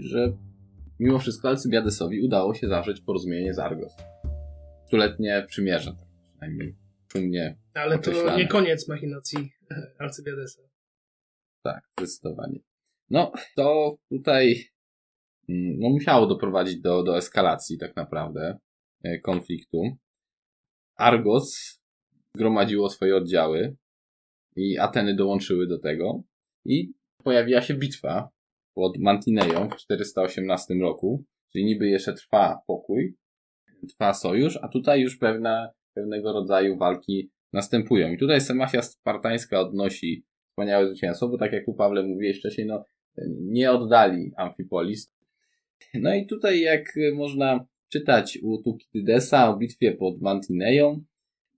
że mimo wszystko Alcybiadesowi udało się zawrzeć porozumienie z Argos. Stuletnie przymierze, tak przynajmniej szumnie Ale to nie koniec machinacji Alcybiadesa. Tak, zdecydowanie. No, to tutaj mm, no, musiało doprowadzić do, do eskalacji tak naprawdę e, konfliktu. Argos zgromadziło swoje oddziały i Ateny dołączyły do tego i pojawiła się bitwa pod Mantineją w 418 roku, czyli niby jeszcze trwa pokój, trwa sojusz, a tutaj już pewne, pewnego rodzaju walki następują. I tutaj Semachia Spartańska odnosi wspaniałe zwycięstwo, bo tak jak tu Pawle mówiłeś wcześniej, no nie oddali Amfipolis. No i tutaj jak można czytać u Tukidydesa o bitwie pod Mantineją,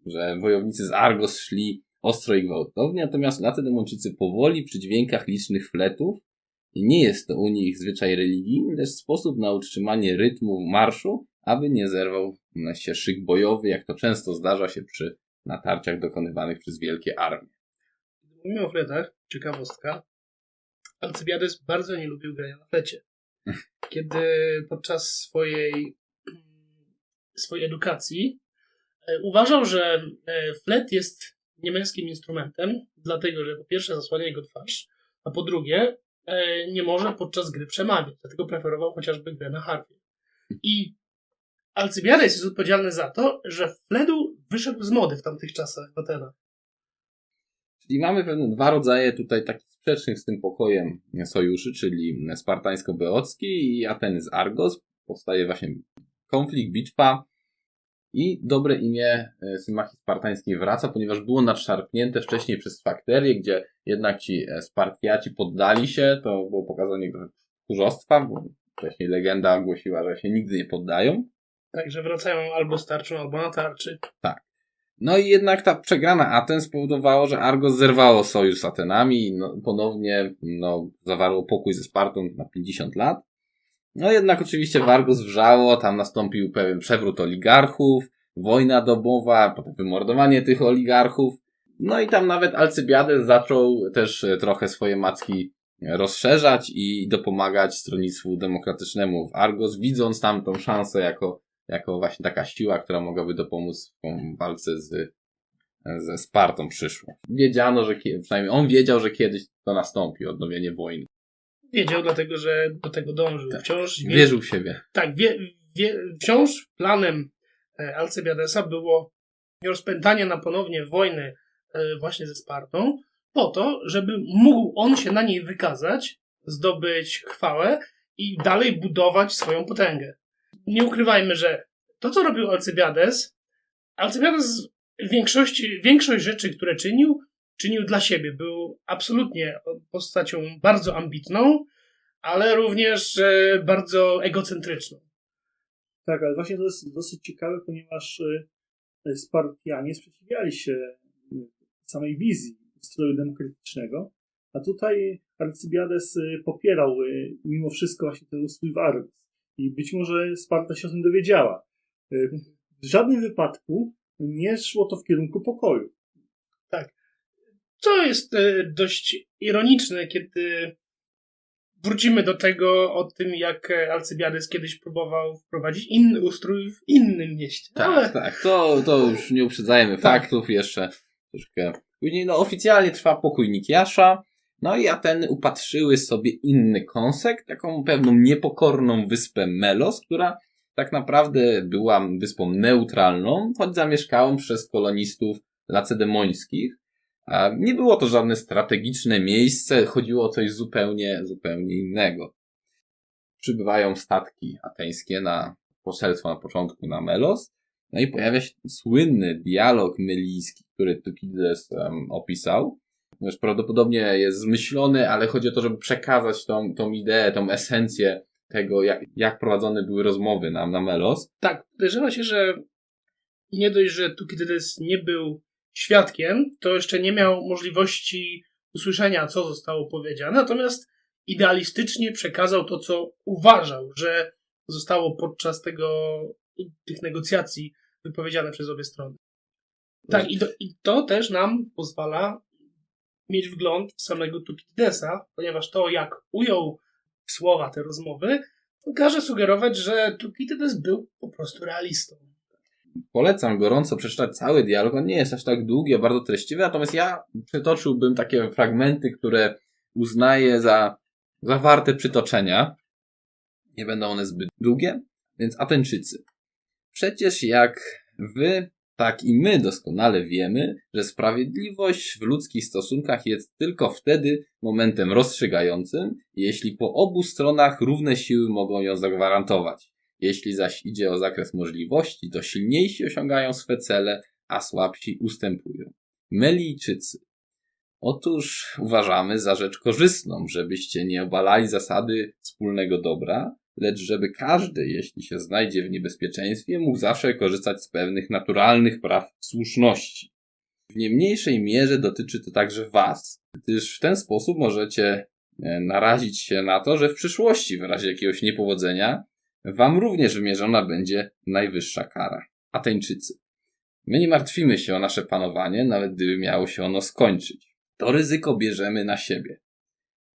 że wojownicy z Argos szli ostro i gwałtownie, natomiast Lacedemończycy powoli przy dźwiękach licznych fletów nie jest to u nich zwyczaj religijny, lecz sposób na utrzymanie rytmu marszu, aby nie zerwał się szyk bojowy, jak to często zdarza się przy natarciach dokonywanych przez wielkie armie. Mówimy o fletach, ciekawostka, Alcybiades bardzo nie lubił grania na flecie. Kiedy podczas swojej, swojej edukacji e, uważał, że e, flet jest niemęskim instrumentem, dlatego że po pierwsze zasłania jego twarz, a po drugie nie może podczas gry przemawiać, dlatego preferował chociażby grę na harfie. I Alcybiades jest odpowiedzialny za to, że fledu wyszedł z mody w tamtych czasach w Atenach. Czyli mamy pewne dwa rodzaje tutaj takich sprzecznych z tym pokojem sojuszy, czyli spartańsko-beocki i Ateny z Argos. Powstaje właśnie konflikt, bitwa i dobre imię e, Symachii Spartańskiej wraca, ponieważ było nadszarpnięte wcześniej przez fakterię, gdzie jednak ci e, Spartiaci poddali się, to było pokazanie tchórzostwa, bo wcześniej legenda głosiła, że się nigdy nie poddają. Także wracają albo z tarczą, albo na tarczy. No i jednak ta przegrana Aten spowodowała, że Argos zerwało sojusz z Atenami i no, ponownie no, zawarło pokój ze Spartą na 50 lat. No jednak oczywiście w Argos wrzało, tam nastąpił pewien przewrót oligarchów, wojna domowa, potem wymordowanie tych oligarchów. No i tam nawet Alcybiades zaczął też e, trochę swoje macki rozszerzać i dopomagać stronnictwu demokratycznemu w Argos, widząc tam tą szansę jako jako właśnie taka siła, która mogłaby dopomóc w walce z, ze Spartą przyszło. Wiedziano, że przynajmniej on wiedział, że kiedyś to nastąpi, odnowienie wojny. Wiedział dlatego, że do tego dążył. Tak. Wciąż wie, Wierzył w siebie. tak, wie, wie, wciąż planem e, Alcybiadesa było rozpętanie na ponownie wojny e, właśnie ze Spartą, po to, żeby mógł on się na niej wykazać, zdobyć chwałę i dalej budować swoją potęgę. Nie ukrywajmy, że to, co robił Alcybiades, Alcybiades w większości, większość rzeczy, które czynił, czynił dla siebie. Był absolutnie postacią bardzo ambitną, ale również e, bardzo egocentryczną. Tak, ale właśnie to jest dosyć ciekawe, ponieważ y, Spartianie sprzeciwiali się y, samej wizji ustroju demokratycznego, a tutaj Arcybiades y, popierał mimo wszystko właśnie ten ustrój w Argos. I być może Sparta się o tym dowiedziała. W żadnym wypadku nie szło to w kierunku pokoju. Co jest e, dość ironiczne, kiedy wrócimy do tego, o tym, jak e, Alcybiades kiedyś próbował wprowadzić inny ustrój w innym mieście. Tak, Ale tak. To, to już nie uprzedzajmy Tak. faktów jeszcze troszkę. Później no oficjalnie trwa pokój Nikiasza. No i Ateny upatrzyły sobie inny kąsek, taką pewną niepokorną wyspę Melos, która tak naprawdę była wyspą neutralną, choć zamieszkałą przez kolonistów lacedemońskich. Nie było to żadne strategiczne miejsce, chodziło o coś zupełnie, zupełnie innego. Przybywają statki ateńskie na poselstwo na początku na Melos, no i pojawia się słynny dialog mylijski, który Tukidydes um, opisał. Już prawdopodobnie jest zmyślony, ale chodzi o to, żeby przekazać tą, tą ideę, tą esencję tego, jak, jak prowadzone były rozmowy na, na Melos. tak, podejrzewa się, że nie dość, że Tukidydes nie był świadkiem, to jeszcze nie miał możliwości usłyszenia, co zostało powiedziane, natomiast idealistycznie przekazał to, co uważał, że zostało podczas tego, tych negocjacji wypowiedziane przez obie strony. Tak, i to, i to też nam pozwala mieć wgląd w samego Tukididesa, ponieważ to, jak ujął słowa, te rozmowy, każe sugerować, że Tukidydes był po prostu realistą. Polecam gorąco przeczytać cały dialog. On nie jest aż tak długi, a bardzo treściwy, natomiast ja przytoczyłbym takie fragmenty, które uznaję za, za warte przytoczenia. Nie będą one zbyt długie, więc Ateńczycy. Przecież jak wy, tak i my doskonale wiemy, że sprawiedliwość w ludzkich stosunkach jest tylko wtedy momentem rozstrzygającym, jeśli po obu stronach równe siły mogą ją zagwarantować. Jeśli zaś idzie o zakres możliwości, to silniejsi osiągają swe cele, a słabsi ustępują. Melijczycy. Otóż uważamy za rzecz korzystną, żebyście nie obalali zasady wspólnego dobra, lecz żeby każdy, jeśli się znajdzie w niebezpieczeństwie, mógł zawsze korzystać z pewnych naturalnych praw słuszności. W nie mniejszej mierze dotyczy to także Was, gdyż w ten sposób możecie e, narazić się na to, że w przyszłości, w razie jakiegoś niepowodzenia, Wam również wymierzona będzie najwyższa kara. Ateńczycy. My nie martwimy się o nasze panowanie, nawet gdyby miało się ono skończyć. To ryzyko bierzemy na siebie.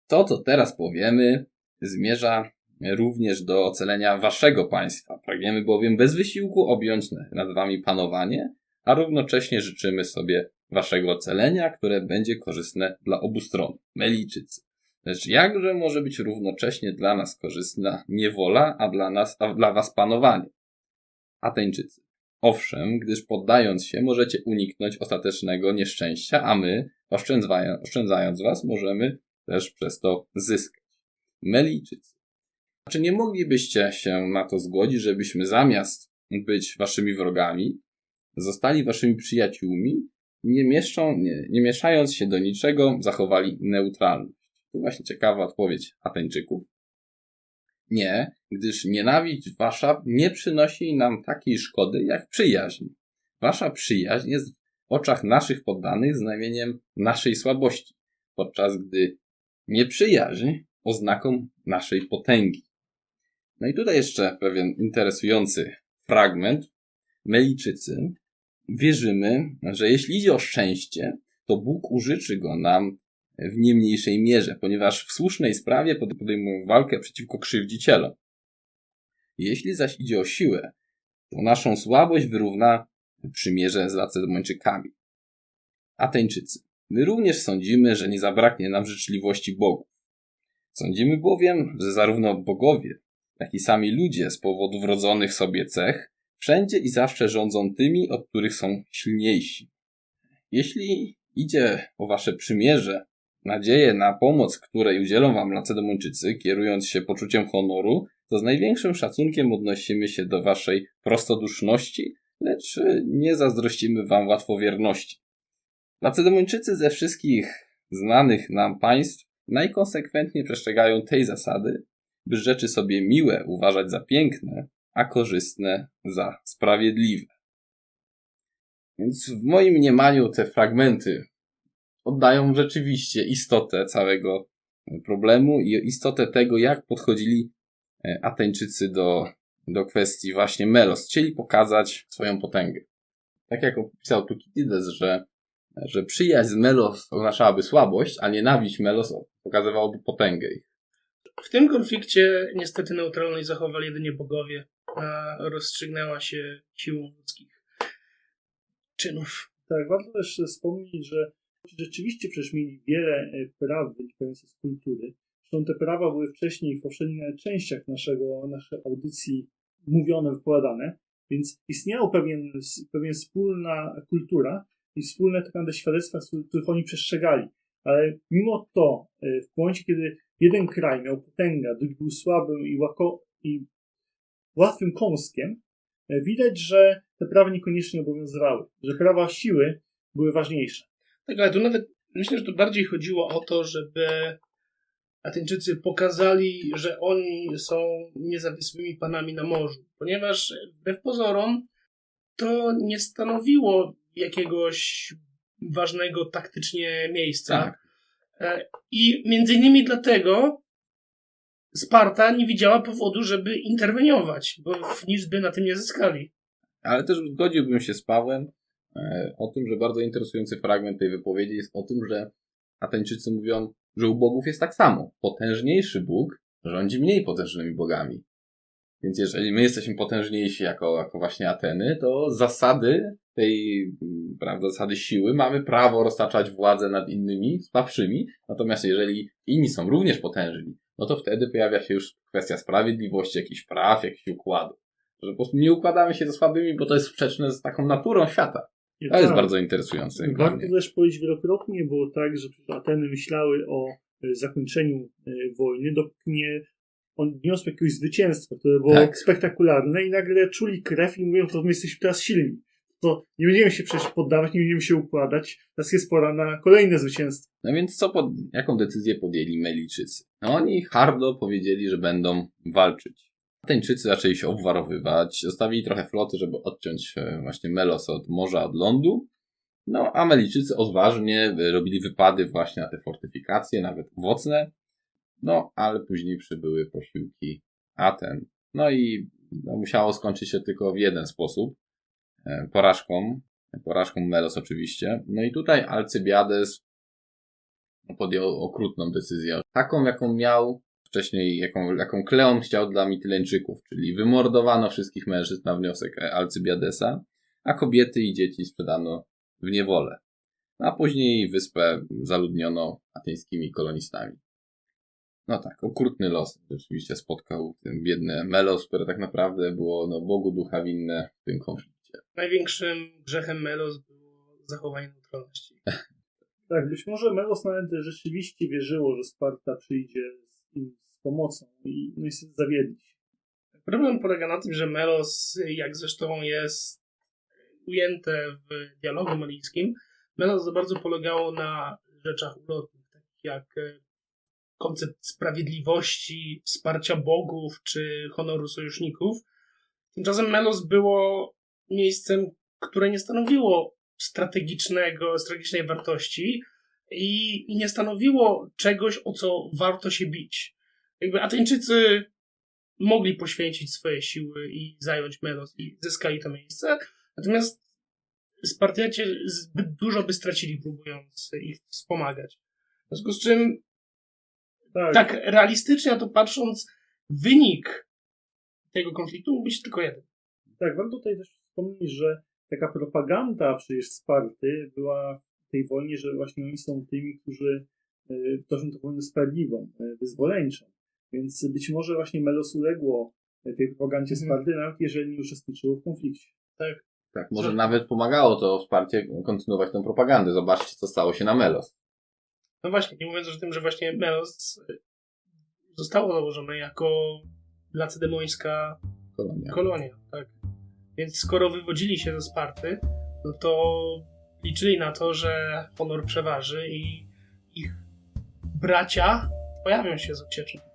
To, co teraz powiemy, zmierza również do ocalenia waszego państwa. Pragniemy bowiem bez wysiłku objąć nad wami panowanie, a równocześnie życzymy sobie waszego ocalenia, które będzie korzystne dla obu stron. Melijczycy. Lecz jakże może być równocześnie dla nas korzystna niewola, a dla nas, a dla was panowanie? Ateńczycy. Owszem, gdyż poddając się możecie uniknąć ostatecznego nieszczęścia, a my, oszczędzając, was, możemy też przez to zyskać. Melijczycy. Czy nie moglibyście się na to zgodzić, żebyśmy zamiast być waszymi wrogami, zostali waszymi przyjaciółmi, nie, mieszczą, nie, nie mieszając się do niczego, zachowali neutralność? To właśnie ciekawa odpowiedź Ateńczyków. Nie, gdyż nienawiść wasza nie przynosi nam takiej szkody jak przyjaźń. Wasza przyjaźń jest w oczach naszych poddanych znamieniem naszej słabości, podczas gdy nieprzyjaźń oznaką naszej potęgi. No i tutaj jeszcze pewien interesujący fragment. Melijczycy wierzymy, że jeśli idzie o szczęście, to Bóg użyczy go nam w nie mniejszej mierze, ponieważ w słusznej sprawie podejmują walkę przeciwko krzywdzicielom. Jeśli zaś idzie o siłę, to naszą słabość wyrówna przymierze z Lacedomończykami. Ateńczycy. My również sądzimy, że nie zabraknie nam życzliwości Bogów. Sądzimy bowiem, że zarówno bogowie, jak i sami ludzie z powodu wrodzonych sobie cech wszędzie i zawsze rządzą tymi, od których są silniejsi. Jeśli idzie o wasze przymierze, nadzieję na pomoc, której udzielą wam Lacedomończycy, kierując się poczuciem honoru, to z największym szacunkiem odnosimy się do waszej prostoduszności, lecz nie zazdrościmy wam łatwowierności. Lacedomończycy ze wszystkich znanych nam państw najkonsekwentniej przestrzegają tej zasady, by rzeczy sobie miłe uważać za piękne, a korzystne za sprawiedliwe. Więc w moim mniemaniu te fragmenty oddają rzeczywiście istotę całego problemu i istotę tego, jak podchodzili e, Ateńczycy do, do kwestii właśnie Melos. Chcieli pokazać swoją potęgę. Tak jak opisał Tukidides, że, że przyjaźń z Melos oznaczałaby słabość, a nienawiść Melos pokazywałaby potęgę ich. W tym konflikcie niestety neutralność zachowali jedynie bogowie, a rozstrzygnęła się siłą ludzkich czynów. Tak, warto też wspomnieć, że rzeczywiście przecież mieli wiele e, praw wynikających z kultury. Zresztą te prawa były wcześniej w poprzednich częściach naszego, naszej audycji mówione, wypowiadane, więc istniała pewien, pewien wspólna kultura i wspólne tak naprawdę świadectwa, których oni przestrzegali. Ale mimo to, e, w momencie, kiedy jeden kraj miał potęgę, drugi był słabym i, łako, i łatwym kąskiem, e, widać, że te prawa niekoniecznie obowiązywały, że prawa siły były ważniejsze. Tak, ale tu nawet myślę, że tu bardziej chodziło o to, żeby Ateńczycy pokazali, że oni są niezawisłymi panami na morzu, ponieważ wbrew pozorom to nie stanowiło jakiegoś ważnego taktycznie miejsca. Tak. E, I między innymi dlatego Sparta nie widziała powodu, żeby interweniować, bo nic by na tym nie zyskali. Ale też zgodziłbym się z Pawłem o tym, że bardzo interesujący fragment tej wypowiedzi jest o tym, że Ateńczycy mówią, że u bogów jest tak samo. Potężniejszy Bóg rządzi mniej potężnymi bogami. Więc jeżeli my jesteśmy potężniejsi jako, jako właśnie Ateny, to zasady tej, prawda, zasady siły mamy prawo roztaczać władzę nad innymi, słabszymi. Natomiast jeżeli inni są również potężni, no to wtedy pojawia się już kwestia sprawiedliwości, jakichś praw, jakichś układów. Że po prostu nie układamy się ze słabymi, bo to jest sprzeczne z taką naturą świata. To jest Tak. bardzo interesujące. Warto mnie. też powiedzieć, wielokrotnie było tak, że Ateny myślały o e, zakończeniu e, wojny, dopóki nie odniosły jakiegoś zwycięstwa, które było Tak. spektakularne i nagle czuli krew i mówią, to my jesteśmy teraz silni. To nie będziemy się przecież poddawać, nie będziemy się układać. Teraz jest pora na kolejne zwycięstwo. No więc co pod, jaką decyzję podjęli Meliczycy? No oni hardo powiedzieli, że będą walczyć. Ateńczycy zaczęli się obwarowywać, zostawili trochę floty, żeby odciąć e, właśnie Melos od morza, od lądu. No a Meliczycy odważnie robili wypady właśnie na te fortyfikacje, nawet owocne. No ale później przybyły posiłki Aten. No i no, musiało skończyć się tylko w jeden sposób. E, Porażką. Porażką Melos oczywiście. No i tutaj Alcybiades podjął okrutną decyzję. Taką, jaką miał wcześniej, jaką, jaką Kleon chciał dla Mityleńczyków, czyli wymordowano wszystkich mężczyzn na wniosek Alcybiadesa, a kobiety i dzieci sprzedano w niewolę. A później wyspę zaludniono ateńskimi kolonistami. No tak, okrutny los rzeczywiście spotkał ten biedny Melos, które tak naprawdę było no, Bogu ducha winne w tym konflikcie. Największym grzechem Melos było zachowanie neutralności. Tak, być może Melos nawet rzeczywiście wierzyło, że Sparta przyjdzie z, pomocą i no i się zawiedli. się. Problem polega na tym, że Melos, jak zresztą jest ujęte w dialogu melijskim, Melos za bardzo polegało na rzeczach ulotnych, takich jak e, koncept sprawiedliwości, wsparcia bogów czy honoru sojuszników. Tymczasem Melos było miejscem, które nie stanowiło strategicznego, strategicznej wartości i, i nie stanowiło czegoś, o co warto się bić. Jakby Ateńczycy mogli poświęcić swoje siły i zająć Melos i zyskali to miejsce, natomiast Spartiacie zbyt dużo by stracili, próbując ich wspomagać. W związku z czym Tak, tak realistycznie na to patrząc, wynik tego konfliktu mógł być tylko jeden. Tak, warto tutaj też wspomnieć, że taka propaganda przecież Sparty była tej wojnie, że właśnie oni są tymi, którzy toczą tę wojnę sprawiedliwą, y, wyzwoleńczą. Więc być może właśnie Melos uległo y, tej propagandzie Mhm. Sparty, nawet jeżeli nie uczestniczyło w konflikcie. Tak, może Co? nawet pomagało to wsparcie kontynuować tę propagandę. Zobaczcie, co stało się na Melos. No właśnie, nie mówiąc o tym, że właśnie Melos y, zostało założone jako lacedemońska Kolonia. kolonia, tak. Więc skoro wywodzili się ze Sparty, no to liczyli na to, że honor przeważy i ich bracia pojawią się z ucieczą.